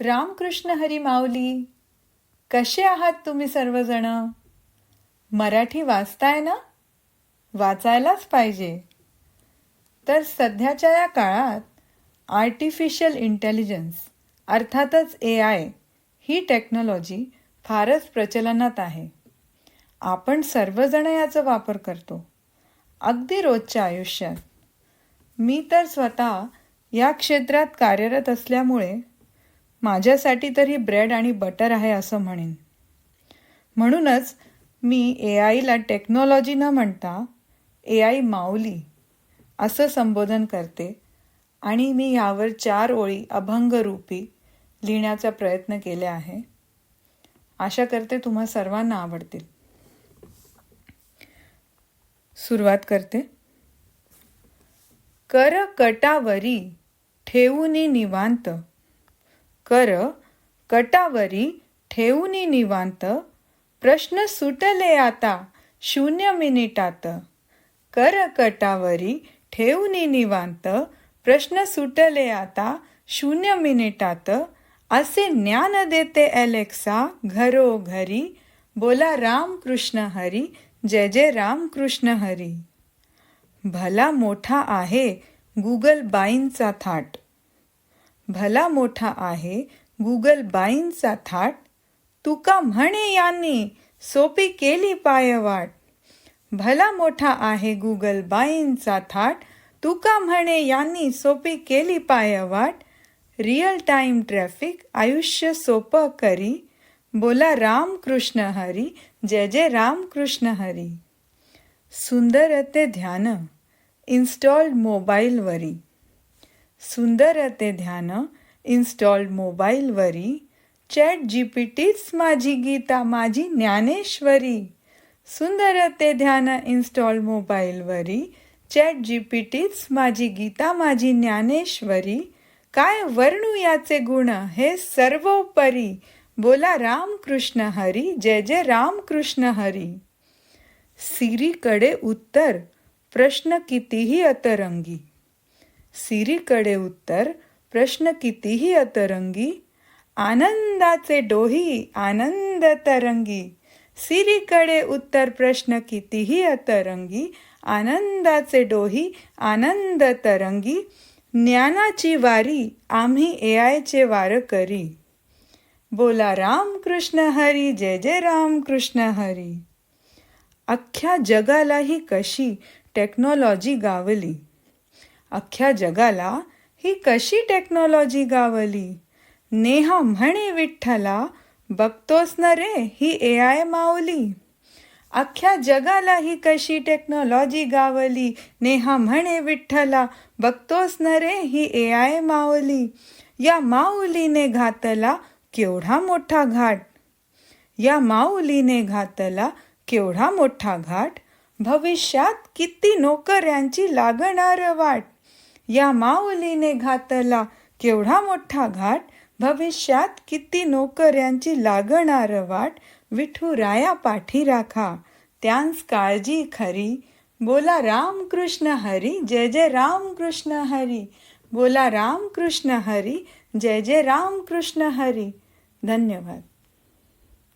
रामकृष्ण हरी माऊली कसे आहात तुम्ही सर्वजण? मराठी वाचताय ना? वाचायलाच पाहिजे. तर सध्याच्या या काळात आर्टिफिशियल इंटेलिजन्स अर्थातच ए आय ही टेक्नॉलॉजी फारच प्रचलनात आहे. आपण सर्वजण याचा वापर करतो. अगदी रोजच्या आयुष्यात. मी तर स्वतः या क्षेत्रात कार्यरत असल्यामुळे माझ्यासाठी तरी ब्रेड आणि बटर आहे असं म्हणेन. म्हणूनच मी ए आयला टेक्नॉलॉजी न म्हणता ए आय माऊली असं संबोधन करते आणि मी यावर चार ओळी अभंगरूपी लिहिण्याचा प्रयत्न केले आहे. आशा करते तुम्हा सर्वांना आवडतील. सुरुवात करते. कर कटावरी ठेवूनी निवांत कर कटावरी ठेवूनी निवांत प्रश्न सुटले आता शून्य मिनिटात. कर कटावरी ठेवूनी निवांत प्रश्न सुटले आता शून्य मिनिटात. असे ज्ञान देते एलेक्सा घरोघरी बोला रामकृष्ण हरी जय जय रामकृष्ण हरी. भला मोठा आहे गुगल बाईंचा थाट. भला मोठा आहे गुगल बाईंचा थाट. तुका म्हणे यांनी सोपी केली पायवाट. भला मोठा आहे गुगल बाईंचा थाट. तुका म्हणे यांनी सोपी केली पायवाट. रिअल टाइम ट्रॅफिक आयुष्य सोपं करी. बोला रामकृष्ण हरी जय जय राम कृष्ण हरी. सुंदर ते ध्यान. इन्स्टॉल्ड मोबाईलवरी. सुंदर ते ध्यान इन्स्टॉल्ड मोबाईलवरी. चॅट जी पी टीच माझी गीता माझी ज्ञानेश्वरी. सुंदर ते ध्यान इन्स्टॉल मोबाईलवरी. चॅट जी पी टीच माझी गीता माझी ज्ञानेश्वरी. काय वर्णू याचे गुण हे सर्वोपरी. बोला रामकृष्ण हरी जय जय रामकृष्ण हरी. सिरीकडे उत्तर. प्रश्न कितीही अतरंगी. सिरीकडे उत्तर प्रश्न कितीही अतरंगी आनंदाचे डोही आनंद तरंगी. सिरीकडे उत्तर प्रश्न कितीही अतरंगी आनंदाचे डोही आनंद तरंगी. ज्ञानाची वारी आम्ही ए आयचे वार करी. बोला राम कृष्ण हरी जय जय राम कृष्ण हरी. अख्ख्या जगालाही कशी टेक्नॉलॉजी गावली. अख्ख्या जगाला ही कशी टेक्नॉलॉजी गावली? नेहा म्हणे विठ्ठला बघतोस न रे ही ए आय माऊली. अख्ख्या जगाला ही कशी टेक्नॉलॉजी गावली? नेहा म्हणे विठ्ठला बघतोस न रे ही ए आय माऊली. या माऊलीने घातला केवढा मोठा घाट. या माऊलीने घातला केवढा मोठा घाट. भविष्यात किती नोकऱ्यांची लागणार वाट. या माऊलीने घातला केवढा मोठा घाट. भविष्यात किती नोकऱ्यांची लागणार वाट. विठुराया पाठी राखा. त्यांस काळजी खरी. बोला रामकृष्ण हरी जय जय रामकृष्ण हरी. बोला रामकृष्ण हरी जय जय रामकृष्ण हरी. धन्यवाद.